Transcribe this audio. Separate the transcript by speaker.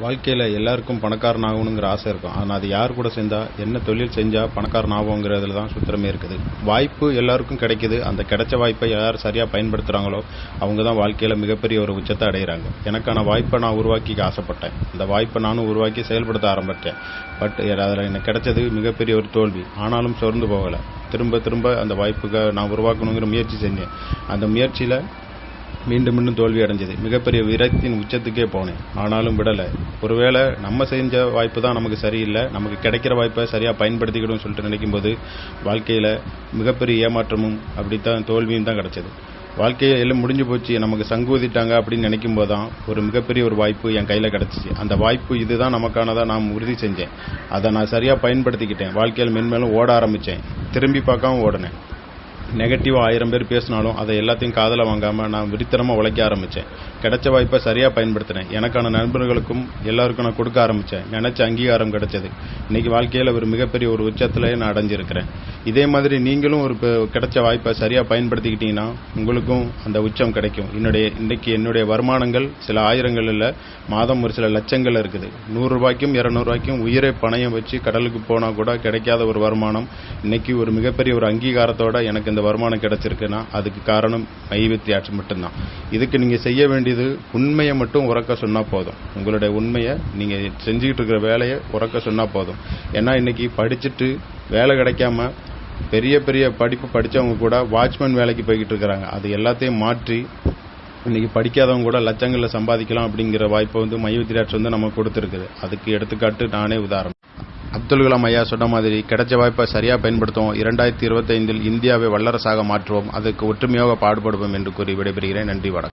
Speaker 1: வாழ்க்கையில் எல்லாருக்கும் பணக்காரன் ஆகணுங்கிற ஆசை இருக்கும். ஆனால் அது யார் கூட செஞ்சால் என்ன தொழில் செஞ்சால் பணக்காரன் ஆகுங்கிறதுல தான் சுத்திரமே இருக்குது. வாய்ப்பு எல்லாருக்கும் கிடைக்குது. அந்த கிடைச்ச வாய்ப்பை யார் சரியாக பயன்படுத்துகிறாங்களோ அவங்க தான் வாழ்க்கையில் மிகப்பெரிய ஒரு உச்சத்தை அடைகிறாங்க எனக்கான வாய்ப்பை நான் உருவாக்கி ஆசைப்பட்டேன். அந்த வாய்ப்பை நானும் உருவாக்கி செயல்படுத்த ஆரம்பித்தேன் பட் அதில் எனக்கு கிடைச்சது மிகப்பெரிய ஒரு தோல்வி. ஆனாலும் சொர்ந்து போகலை. திரும்ப திரும்ப அந்த வாய்ப்புக்கு நான் உருவாக்கணுங்கிற முயற்சி செஞ்சேன். அந்த முயற்சியில் மீண்டும் மீண்டும் தோல்வி அடைஞ்சது. மிகப்பெரிய விரக்தியின் உச்சத்துக்கே போனேன். ஆனாலும் விடலை. ஒருவேளை நம்ம செஞ்ச வாய்ப்பு தான் நமக்கு சரியில்லை. நமக்கு கிடைக்கிற வாய்ப்பை சரியாக பயன்படுத்திக்கணும்னு சொல்லிட்டு நினைக்கும் போது வாழ்க்கையில் மிகப்பெரிய ஏமாற்றமும் அப்படித்தான் தோல்வியும் தான் கிடைச்சது. வாழ்க்கையை எல்லாம் முடிஞ்சு போச்சு. நமக்கு சங்கூதிட்டாங்க அப்படின்னு நினைக்கும் போது தான் ஒரு மிகப்பெரிய ஒரு வாய்ப்பு என் கையில் கிடச்சிச்சு. அந்த வாய்ப்பு இதுதான் நமக்கானதாக நான் உறுதி செஞ்சேன். அதை நான் சரியாக பயன்படுத்திக்கிட்டேன். வாழ்க்கையில் மென்மேலும் ஓட ஆரம்பித்தேன் திரும்பி பார்க்காம ஓடினேன். நெகட்டிவாக ஆயிரம் பேர் பேசினாலும் அதை எல்லாத்தையும் காதில் வாங்காமல் நான் விரித்தனமாக உழைக்க ஆரம்பித்தேன் கிடைச்ச வாய்ப்பை சரியாக பயன்படுத்தினேன். எனக்கான நண்பர்களுக்கும் எல்லாருக்கும் நான் கொடுக்க ஆரம்பித்தேன் நினச்ச அங்கீகாரம் கிடைச்சது. இன்னைக்கு வாழ்க்கையில் ஒரு மிகப்பெரிய ஒரு உச்சத்தில் நான் அடைஞ்சிருக்கிறேன். இதே மாதிரி நீங்களும் ஒரு கிடைச்ச வாய்ப்பை சரியாக பயன்படுத்திக்கிட்டீங்கன்னா உங்களுக்கும் அந்த உச்சம் கிடைக்கும். என்னுடைய இன்னைக்கு என்னுடைய வருமானங்கள் சில ஆயிரங்கள் இல்லை மாதம் ஒரு சில லட்சங்கள் இருக்குது. நூறு ரூபாய்க்கும் இரநூறுவாய்க்கும் உயிரை பணையம் வச்சு கடலுக்கு போனால் கூட கிடைக்காத ஒரு வருமானம். இன்னைக்கு ஒரு மிகப்பெரிய ஒரு அங்கீகாரத்தோட எனக்கு இந்த வருமானம் கிடைச்சிருக்குன்னா அதுக்கு காரணம் மைவித்தி ஆட்சி மட்டும்தான். இதுக்கு நீங்க செய்ய வேண்டியது உண்மையை மட்டும் உறக்க சொன்னா போதும். உங்களுடைய உண்மையை நீங்க செஞ்சுக்கிட்டு இருக்கிற வேலையை உறக்க சொன்னா போதும். ஏன்னா இன்னைக்கு படிச்சுட்டு வேலை கிடைக்காம பெரிய பெரிய படிப்பு படிச்சவங்க கூட வாட்ச்மேன் வேலைக்கு போய்கிட்டு இருக்கிறாங்க. அது எல்லாத்தையும் மாற்றி இன்னைக்கு படிக்காதவங்க கூட லட்சங்கள்ல சம்பாதிக்கலாம் அப்படிங்கிற வாய்ப்பை வந்து மையத்திராட்சி வந்து நமக்கு கொடுத்துருக்குது. அதுக்கு எடுத்துக்காட்டு நானே உதாரணம். அப்துல் கலாம் ஐயா சொன்ன மாதிரி கிடைச்ச வாய்ப்பை சரியா பயன்படுத்துவோம். இரண்டாயிரத்தி இருபத்தைந்தில் இந்தியாவை வல்லரசாக மாற்றுவோம். அதுக்கு ஒற்றுமையாக பாடுபடுவோம் என்று கூறி விடைபெறுகிறேன். நன்றி வணக்கம்.